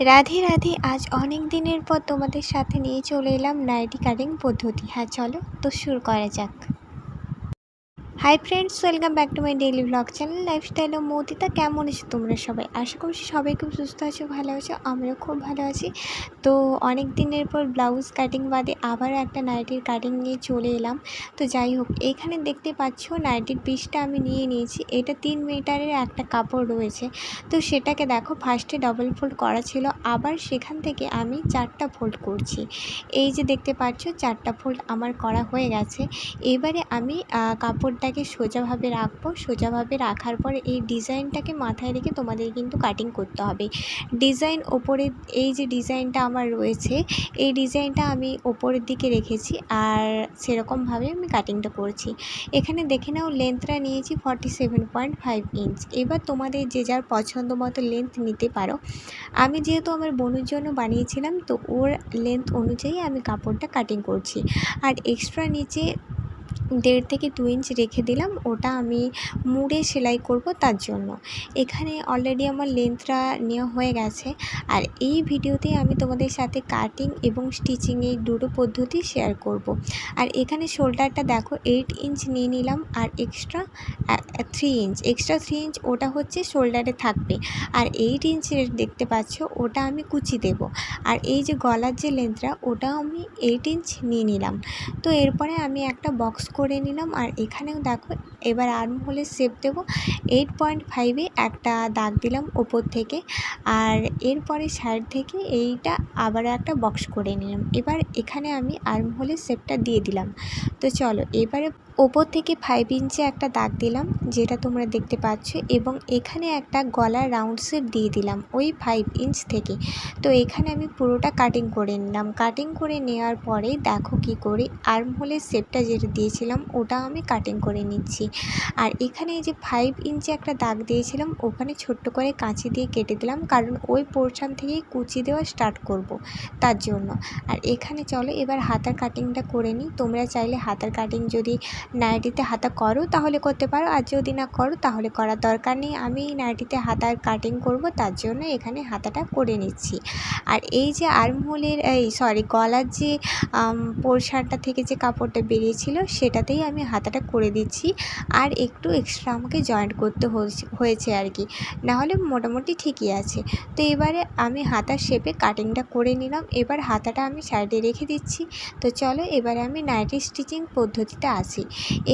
রাধে রাধে, আজ অনেক দিনের পর তোমাদের সাথে নিয়ে চলে এলাম নাইটি কাটিং পদ্ধতি। হ্যাঁ চলো, তো শুরু করা যাক। Hi friends welcome back to my daily blog channel lifestyle ও কেমন আছো তোমরা সবাই? আশা করছি সবাই খুব সুস্থ আছো, ভালো আছো, আমিও খুব ভালো আছি। তো অনেক দিনের পর ব্লাউজ কাটিং বাদে আবার একটা নাইটির কাটিং নিয়ে চলে এলাম। তো যাই হোক, এখানে দেখতে পাচ্ছ নাইটির পিসটা আমি নিয়ে নিয়েছি। এটা তিন মিটারের একটা কাপড় রয়েছে। তো সেটাকে দেখো ফার্স্টে ডবল ফোল্ড করা ছিল। আবার সেখান থেকে আমি চারটা ফোল্ড করছি। এই যে দেখতে পাচ্ছ, চারটা ফোল্ড আমার করা হয়ে গেছে। এবারে আমি কাপড়টা এটাকে সোজাভাবে রাখব। সোজাভাবে রাখার পর এই ডিজাইনটাকে মাথায় রেখে তোমাদের কিন্তু কাটিং করতে হবে। ডিজাইন ওপরে, এই যে ডিজাইনটা আমার রয়েছে, এই ডিজাইনটা আমি ওপরের দিকে রেখেছি আর সেরকমভাবে আমি কাটিংটা করছি। এখানে দেখে নাও লেন্থটা নিয়েছি forty seven point five inch এবার তোমাদের যে যার পছন্দ মতো লেন্থ নিতে পারো। আমি যেহেতু আমার বোনের জন্য বানিয়েছিলাম, তো ওর লেন্থ অনুযায়ী আমি কাপড়টা কাটিং করছি। আর এক্সট্রা নিচে দেড় থেকে দু ইঞ্চ রেখে দিলাম, ওটা আমি মুড়ে সেলাই করব তার জন্য। এখানে অলরেডি আমার লেন্থটা নেওয়া হয়ে গেছে, আর এই ভিডিওতে আমি তোমাদের সাথে কাটিং এবং স্টিচিং এই দুটো পদ্ধতি শেয়ার করব। আর এখানে শোল্ডারটা দেখো এইট ইঞ্চ নিয়ে নিলাম, আর extra three inch extra three inch ওটা হচ্ছে শোল্ডারে থাকবে। আর এইট ইঞ্চের দেখতে পাচ্ছ, ওটা আমি কুচি দেব। আর এই যে গলার যে লেন্থটা ওটা আমি এইট ইঞ্চ নিয়ে নিলাম। তো এরপরে আমি একটা বক্স করে নিলাম। আর এখানেও দেখো, এবার আর্ম হলে শেপ দেবো। এইট পয়েন্ট ফাইভে একটা দাগ দিলাম ওপর থেকে। আর এরপরে সাইড থেকে এইটা আবার একটা বক্স করে নিলাম। এবার এখানে আমি আর্ম হলে শেপটা দিয়ে দিলাম। তো চলো, এবারে ওপর থেকে ফাইভ ইঞ্চে একটা দাগ দিলাম, যেটা তোমরা দেখতে পাচ্ছ, এবং এখানে একটা গলার রাউন্ড শেপ দিয়ে দিলাম ওই ফাইভ ইঞ্চ থেকে। তো এখানে আমি পুরোটা কাটিং করে নিলাম। কাটিং করে নেওয়ার পরে দেখো কি করে আর্ম হোলের শেপটা যেটা দিয়েছিলাম, ওটা আমি কাটিং করে নিচ্ছি। আর এখানে যে ফাইভ ইঞ্চে একটা দাগ দিয়েছিলাম, ওখানে ছোট্ট করে কাঁচি দিয়ে কেটে দিলাম, কারণ ওই পোর্শান থেকেই কুচি দেওয়া স্টার্ট করব, তার জন্য। আর এখানে চলো, এবার হাতার কাটিংটা করে নিই, তোমরা চাইলে হাতার কাটিং যদি নাইটিতে হাতা করো তাহলে করতে পারো, আর যদি না করো তাহলে করার দরকার নেই। আমি নাইটিতে হাতার কাটিং করব, তার জন্য এখানে হাতাটা করে নিচ্ছি। আর এই যে আর্মহোলের, এই সরি গলার যে পোর্শানটা থেকে যে কাপড়টা বেরিয়েছিল সেটাতেই আমি হাতাটা করে দিচ্ছি। আর একটু এক্সট্রা আমাকে জয়েন্ট করতে হয়েছে আর কি। নাহলে মোটামুটি ঠিকই আছে। তো এবারে আমি হাতার শেপে কাটিংটা করে নিলাম। এবার হাতাটা আমি সাইডে রেখে দিচ্ছি। তো চলো এবারে আমি নাইটি স্টিচিং পদ্ধতিতে আছে।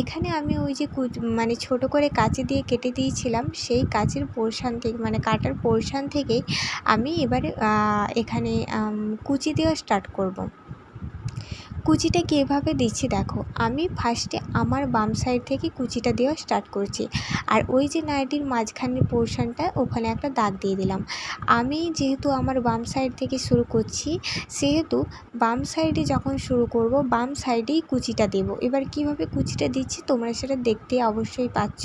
এখানে আমি ওই যে মানে ছোট করে কাঁচি দিয়ে কেটে দিয়েছিলাম, সেই কাঁচির পোর্শান থেকে মানে কাটার পোর্শান থেকেই আমি এবারে এখানে কুচি দেওয়া স্টার্ট করব। কুচিটাকে এভাবে দিচ্ছি দেখো। আমি ফার্স্টে আমার বাম সাইড থেকে কুচিটা দেওয়া স্টার্ট করছি। আর ওই যে নাইটির মাঝখানের পোর্শনটা ওখানে একটা দাগ দিয়ে দিলাম। আমি যেহেতু আমার বাম সাইড থেকে শুরু করছি, সেহেতু বাম সাইডে যখন শুরু করব, বাম সাইডেই কুচিটা দেব। এবার কীভাবে কুচিটা দিচ্ছি, তোমরা সেটা দেখতে অবশ্যই পাচ্ছ।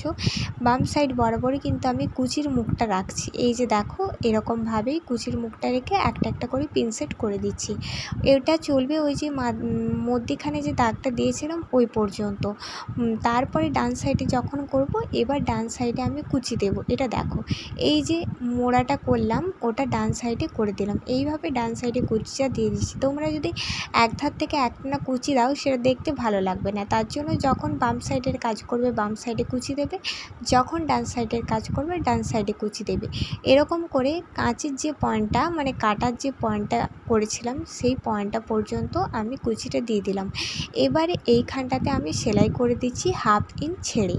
বাম সাইড বরাবরই কিন্তু আমি কুচির মুখটা রাখছি। এই যে দেখো, এরকমভাবেই কুচির মুখটা রেখে একটা একটা করে পিনসেট করে দিচ্ছি। এটা চলবে ওই যে মধ্যিখানে যে দাগটা দিয়েছিলাম ওই পর্যন্ত। তারপরে ডান সাইডে যখন করব, এবার ডান সাইডে আমি কুচি দেব। এটা দেখো, এই যে মোড়াটা করলাম, ওটা ডান সাইডে করে দিলাম। এইভাবে ডান সাইডে কুচিটা দিয়ে দিচ্ছি। তোমরা যদি এক ধার থেকে একটা কুচি দাও, সেটা দেখতে ভালো লাগবে না। তার জন্য যখন বাম সাইডের কাজ করবে, বাম সাইডে কুচি দেবে। যখন ডান সাইডের কাজ করবে, ডান সাইডে কুচি দেবে। এরকম করে কাঁচের যে পয়েন্টটা মানে কাটার যে পয়েন্টটা করেছিলাম, সেই পয়েন্টটা পর্যন্ত আমি কুচিটা একটা দিয়ে দিলাম। এবারে এইখানটাতে আমি সেলাই করে দিচ্ছি হাফ ইঞ্চ ছেড়ে।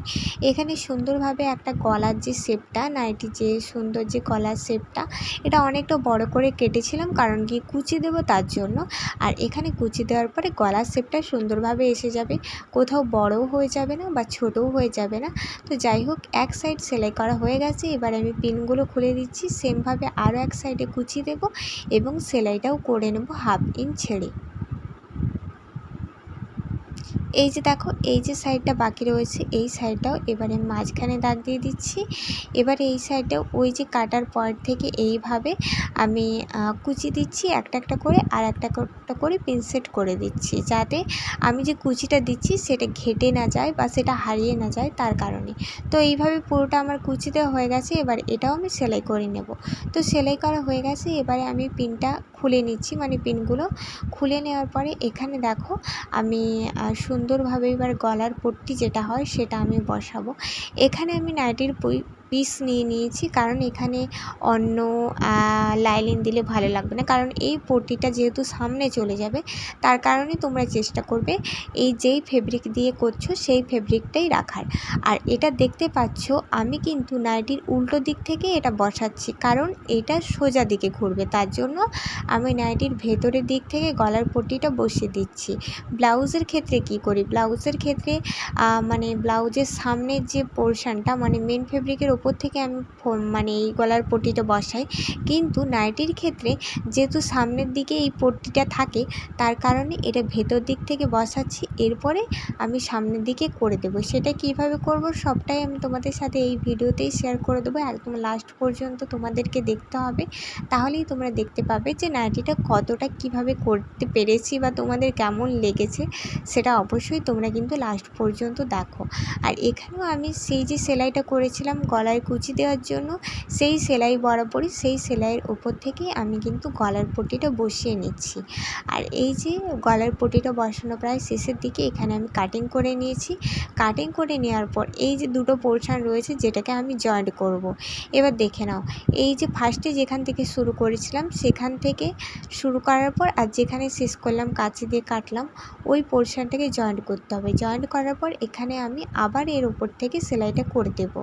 এখানে সুন্দরভাবে একটা গলার যে শেপটা, নাইটি যে সুন্দর যে গলার শেপটা, এটা অনেকটা বড় করে কেটেছিলাম কারণ কি কুচি দেব তার জন্য। আর এখানে কুচি দেওয়ার পরে গলার শেপটা সুন্দরভাবে এসে যাবে। কোথাও বড়ও হয়ে যাবে না বা ছোটও হয়ে যাবে না। তো যাই হোক, এক সাইড সেলাই করা হয়ে গেছে। এবার আমি পিনগুলো খুলে দিচ্ছি। সেমভাবে আরও এক সাইডে কুচি দেব এবং সেলাইটাও করে নেব হাফ ইঞ্চ ছেড়ে। এই যে দেখো, এই যে সাইডটা বাকি রয়েছে, এই সাইডটাও এবারে মাঝখানে দাগ দিয়ে দিচ্ছি। এবারে এই সাইডটাও ওই যে কাটার পয়েন্ট থেকে এইভাবে আমি কুচি দিচ্ছি, একটা একটা করে আর একটা একটা করে পিনসেট করে দিচ্ছি, যাতে আমি যে কুচিটা দিচ্ছি সেটা ঘেটে না যায় বা সেটা হারিয়ে না যায় তার কারণে। তো এইভাবে পুরোটা আমার কুচি দেওয়া হয়ে গেছে, এবার এটাও আমি সেলাই করে নেব। তো সেলাই করা হয়ে গেছে, এবারে আমি পিনটা খুলে নিচ্ছি মানে পিনগুলো খুলে নেওয়ার পরে এখানে দেখো, আমি সুন্দরভাবে এবার গলার পট্টি যেটা হয় সেটা আমি বসাবো। এখানে আমি নাইটির পিস নিয়ে নিয়েছি। কারণ এখানে অন্য লাইলিন দিলে ভালো লাগবে না। কারণ এই পটিটা যেহেতু সামনে চলে যাবে, তার কারণে তোমরা চেষ্টা করবে এই যেই ফেব্রিক দিয়ে করছ সেই ফেব্রিকটাই রাখার। আর এটা দেখতে পাচ্ছ, আমি কিন্তু নাইটির উল্টো দিক থেকে এটা বসাচ্ছি। কারণ এটা সোজা দিকে ঘুরবে, তার জন্য আমি নাইটির ভেতরের দিক থেকে গলার পট্টিটা বসিয়ে দিচ্ছি। ব্লাউজের ক্ষেত্রে কি করি? ব্লাউজের ক্ষেত্রে মানে ব্লাউজের সামনের যে পোর্শানটা মানে মেন ফেব্রিকের ওপর থেকে আমি মানে এই গলার পট্টিটা বসাই। কিন্তু নাইটির ক্ষেত্রে যেহেতু সামনের দিকে এই পট্টিটা থাকে, তার কারণে এটা ভেতর দিক থেকে বসাচ্ছি। এরপরে আমি সামনের দিকে করে দেবো। সেটা কীভাবে করব সবটাই আমি তোমাদের সাথে এই ভিডিওতেই শেয়ার করে দেবো। একদম লাস্ট পর্যন্ত তোমাদেরকে দেখতে হবে। তাহলেই তোমরা দেখতে পাবে যে নাইটিটা কতটা কীভাবে করতে পেরেছি বা তোমাদের কেমন লেগেছে, সেটা অবশ্যই তোমরা কিন্তু লাস্ট পর্যন্ত দেখো। আর এখানেও আমি সেই যে সেলাইটা করেছিলাম গলায় কুচি দেওয়ার জন্য, সেই সেলাই বরাবরই সেই সেলাইয়ের ওপর থেকেই আমি কিন্তু গলার পটিটা বসিয়ে নিচ্ছি। আর এই যে গলার পটিটা বসানো প্রায় শেষের দিকে এখানে আমি কাটিং করে নিয়েছি। কাটিং করে নেওয়ার পর এই যে দুটো পোর্শান রয়েছে যেটাকে আমি জয়েন্ট করব। এবার দেখে নাও, এই যে ফার্স্টে যেখান থেকে শুরু করেছিলাম সেখান থেকে শুরু করার পর আর যেখানে শেষ করলাম, কাঁচি দিয়ে কাটলাম, ওই পোর্শানটাকে জয়েন্ট করতে হবে। জয়েন্ট করার পর এখানে আমি আবার এর ওপর থেকে সেলাইটা করে দেবো।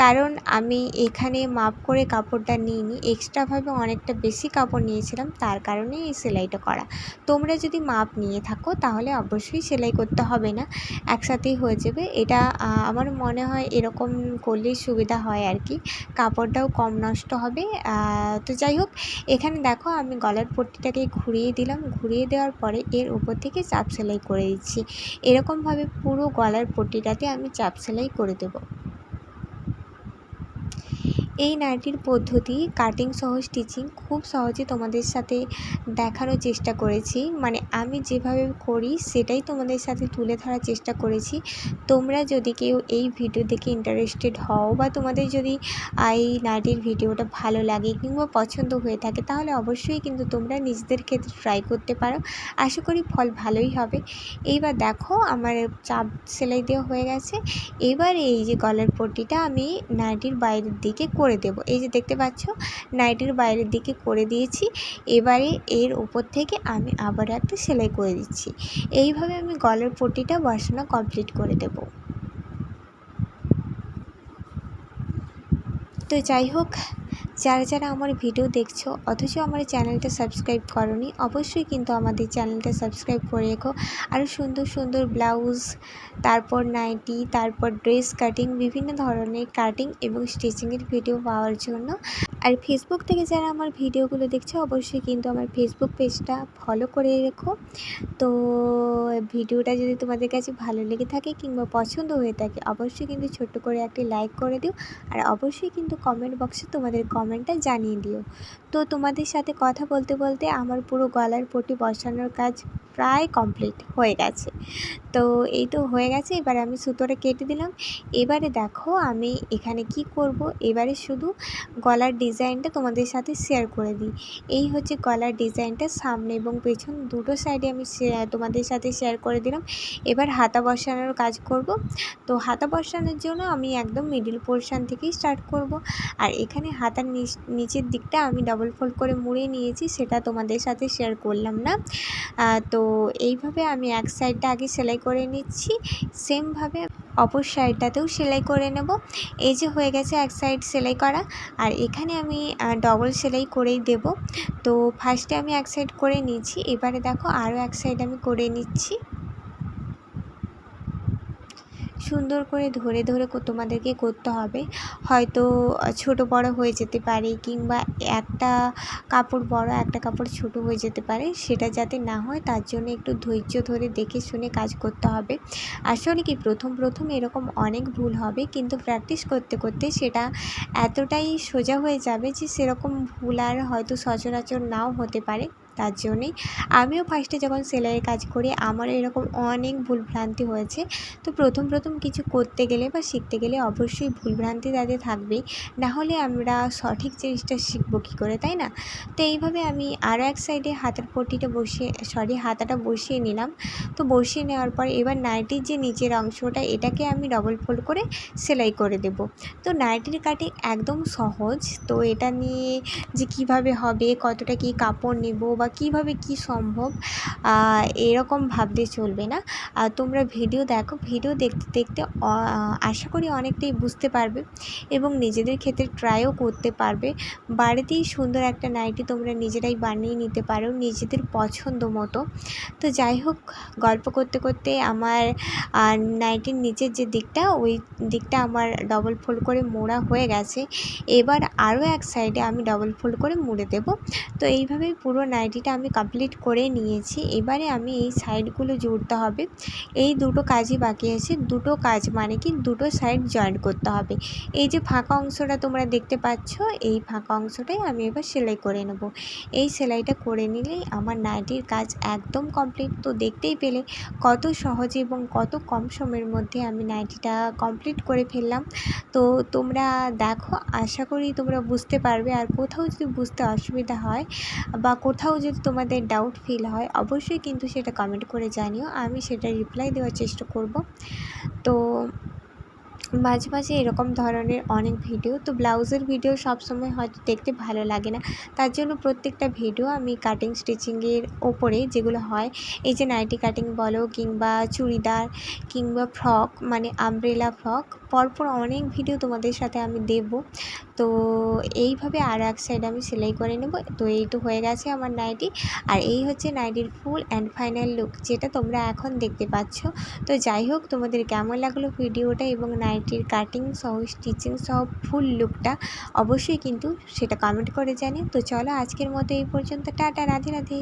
কারণ আমি এখানে মাপ করে কাপড়টা নিইনি এক্সট্রাভাবে অনেকটা বেশি কাপড় নিয়েছিলাম, তার কারণে এই সেলাইটা করা। তোমরা যদি মাপ নিয়ে থাকো, তাহলে অবশ্যই সেলাই করতে হবে না, একসাথেই হয়ে যাবে। এটা আমার মনে হয় এরকম করলেই সুবিধা হয় আর কি। কাপড়টাও কম নষ্ট হবে। তো যাই হোক, এখানে দেখো আমি গলার পট্টিটাকে ঘুরিয়ে দিলাম। ঘুরিয়ে দেওয়ার পরে এর উপর থেকে চাপ সেলাই করে দিচ্ছি। এরকমভাবে পুরো গলার পট্টিটাতে আমি চাপ সেলাই করে দেবো। এই নাইটির পদ্ধতি কাটিং সহ স্টিচিং খুব সহজে তোমাদের সাথে দেখানোর চেষ্টা করেছি। মানে আমি যেভাবে করি, সেটাই তোমাদের সাথে তুলে ধরার চেষ্টা করেছি। তোমরা যদি কেউ এই ভিডিও দেখে ইন্টারেস্টেড হও বা তোমাদের যদি এই নাইটির ভিডিওটা ভালো লাগে কিংবা পছন্দ হয়ে থাকে, তাহলে অবশ্যই কিন্তু তোমরা নিজেদের ক্ষেত্রে ট্রাই করতে পারো। আশা করি ফল ভালোই হবে। এইবার দেখো, আমার চাপ সেলাই দেওয়া হয়ে গেছে। এবার এই যে গলার পট্টিটা আমি নাইটির বাইরের দিকে করে দেব। এই যে দেখতে পাচ্ছ, নাইটির বাইরের দিকে করে দিয়েছি। এবারে এর উপর থেকে আমি আবার একটা সেলাই করে দিচ্ছি। এইভাবে আমি গলার পটিটা বসানো কমপ্লিট করে দেব। তো যাই হোক যারা যারা আমার ভিডিও দেখছ, অথচ আমার চ্যানেলটা সাবস্ক্রাইব করনি, অবশ্যই কিন্তু আমাদের চ্যানেলটা সাবস্ক্রাইব করে রেখো। আরও সুন্দর সুন্দর ব্লাউজ, তারপর নাইটি, তারপর ড্রেস কাটিং, বিভিন্ন ধরনের কাটিং এবং স্টিচিংয়ের ভিডিও পাওয়ার জন্য। আর ফেসবুক থেকে যারা আমার ভিডিওগুলো দেখছ, অবশ্যই কিন্তু আমার ফেসবুক পেজটা ফলো করে রেখো। তো, ভিডিওটা যদি তোমাদের কাছে ভালো লেগে থাকে কিংবা পছন্দ হয়ে থাকে, অবশ্যই কিন্তু ছোট্ট করে একটি লাইক করে দিও। আর অবশ্যই কিন্তু কমেন্ট বক্সে তোমাদের কমেন্টটা জানিয়ে দিও। তো তোমাদের সাথে কথা বলতে বলতে আমার পুরো গলার পটি বসানোর কাজ প্রায় কমপ্লিট হয়ে গেছে। তো এই তো হয়ে গেছে, এবার আমি সুতোটা কেটে দিলাম। এবারে দেখো আমি এখানে কি করব, এবারে শুধু গলার ডিজাইনটা তোমাদের সাথে শেয়ার করে দিই। এই হচ্ছে গলার ডিজাইনটা, সামনে এবং পেছন দুটো সাইডে আমি তোমাদের সাথে শেয়ার করে দিলাম। এবার হাতা বসানোর কাজ করব। তো হাতা বসানোর জন্য আমি একদম মিডিল পোর্শান থেকেই স্টার্ট করব। আর এখানে হাতার নিচের দিকটা আমি ডবল ফোল্ড করে মুড়ে নিয়েছি, সেটা তোমাদের সাথে শেয়ার করলাম না। তো এইভাবে আমি এক সাইডটা আগে সেলাই করে নিচ্ছি সেমভাবে অপর সাইডটাতেও সেলাই করে নেব। এই যে হয়ে গেছে এক সাইড সেলাই করা, আর এখানে আমি ডবল সেলাই করেই দেব। তো ফার্স্টে আমি এক সাইড করে নিয়েছি এবারে দেখো আরও এক সাইড আমি করে নিচ্ছি। সুন্দর করে ধরে ধরে তোমাদেরকে করতে হবে। হয়তো ছোট বড় হয়ে যেতে পারে কিংবা একটা কাপড় বড়, একটা কাপড় ছোট হয়ে যেতে পারে। সেটা যাতে না হয়, তার জন্য একটু ধৈর্য ধরে দেখে শুনে কাজ করতে হবে। আসলে কি, প্রথম প্রথম এরকম অনেক ভুল হবে, কিন্তু প্র্যাকটিস করতে করতে সেটা এতটাই সোজা হয়ে যাবে যে সেরকম ভুল আর হয়তো সচরাচর নাও হতে পারে। তার জন্যেই। আমিও ফার্স্টে যখন সেলাইয়ের কাজ করি আমারও এরকম অনেক ভুলভ্রান্তি হয়েছে। তো প্রথম প্রথম কিছু করতে গেলে বা শিখতে গেলে অবশ্যই ভুলভ্রান্তি তাদের থাকবেই। নাহলে আমরা সঠিক জিনিসটা শিখব কী করে, তাই না? তো এইভাবে আমি আরও এক সাইডে হাতের পট্টিটা বসিয়ে সরি হাতাটা বসিয়ে নিলাম। তো বসিয়ে নেওয়ার পর এবার নাইটির যে নিচের অংশটা, এটাকে আমি ডবল ফোল্ড করে সেলাই করে দেব। তো নাইটির কাটিং একদম সহজ। তো এটা নিয়ে যে কীভাবে হবে, কতটা কি কাপড় নেব বা কীভাবে কি সম্ভব এরকম ভাবতে চলবে না। তোমরা ভিডিও দেখো ভিডিও দেখতে দেখতে আশা করি অনেকটাই বুঝতে পারবে এবং নিজেদের ক্ষেত্রে ট্রাইও করতে পারবে। বাড়িতেই সুন্দর একটা নাইটি তোমরা নিজেরাই বানিয়ে নিতে পারো নিজেদের পছন্দ মতো। তো যাই হোক, গল্প করতে করতে আমার নাইটির নিচের যে দিকটা, ওই দিকটা আমার ডবল ফোল্ড করে মোড়া হয়ে গেছে। এবার আরও এক সাইডে আমি ডবল ফোল্ড করে মুড়ে দেব। তো এইভাবেই পুরো নাইটিটা আমি কমপ্লিট করে নিয়েছি। এবারে আমি এই সাইডগুলো জুড়তে হবে। এই দুটো কাজই বাকি আছে। দুটো কাজ মানে কি? দুটো সাইড জয়েন্ট করতে হবে। এই যে ফাঁকা অংশটা তোমরা দেখতে পাচ্ছ, এই ফাঁকা অংশটাই আমি এবার সেলাই করে নেব। এই সেলাইটা করে নিলেই আমার নাইটির কাজ একদম কমপ্লিট তো দেখতেই পেলে কত সহজে এবং কত কম সময়ের মধ্যে আমি নাইটিটা কমপ্লিট করে ফেললাম। তো তোমরা দেখো, আশা করি তোমরা বুঝতে পারবে। আর কোথাও যদি বুঝতে অসুবিধা হয় বা কোথাও যদি তোমাদের ডাউট ফিল হয়, অবশ্যই কিন্তু সেটা কমেন্ট করে জানিও। আমি সেটা রিপ্লাই দেওয়ার চেষ্টা করব। তো মাঝে মাঝে এরকম ধরনের অনেক ভিডিও তো ব্লাউজের ভিডিও সবসময় হয়তো দেখতে ভালো লাগে না। তার জন্য প্রত্যেকটা ভিডিও আমি কাটিং স্টিচিংয়ের ওপরে যেগুলো হয়, এই যে নাইটি কাটিং বলো কিংবা চুড়িদার কিংবা ফ্রক মানে আমব্রেলা ফ্রক পরপর অনেক ভিডিও তোমাদের সাথে আমি দেব তো এইভাবে আর এক সাইড আমি সেলাই করে নেব। তো এই তো হয়ে গেছে আমার নাইটি আর এই হচ্ছে নাইটির ফুল অ্যান্ড ফাইনাল লুক যেটা তোমরা এখন দেখতে পাচ্ছ। তো যাই হোক, তোমাদের কেমন লাগল ভিডিওটা এবং নাইটির কাটিং সহ স্টিচিং সহ ফুল লুকটা অবশ্যই কিন্তু সেটা কমেন্ট করে জানি তো চলো আজকের মতো এই পর্যন্ত। Ta ta, Radhe Radhe.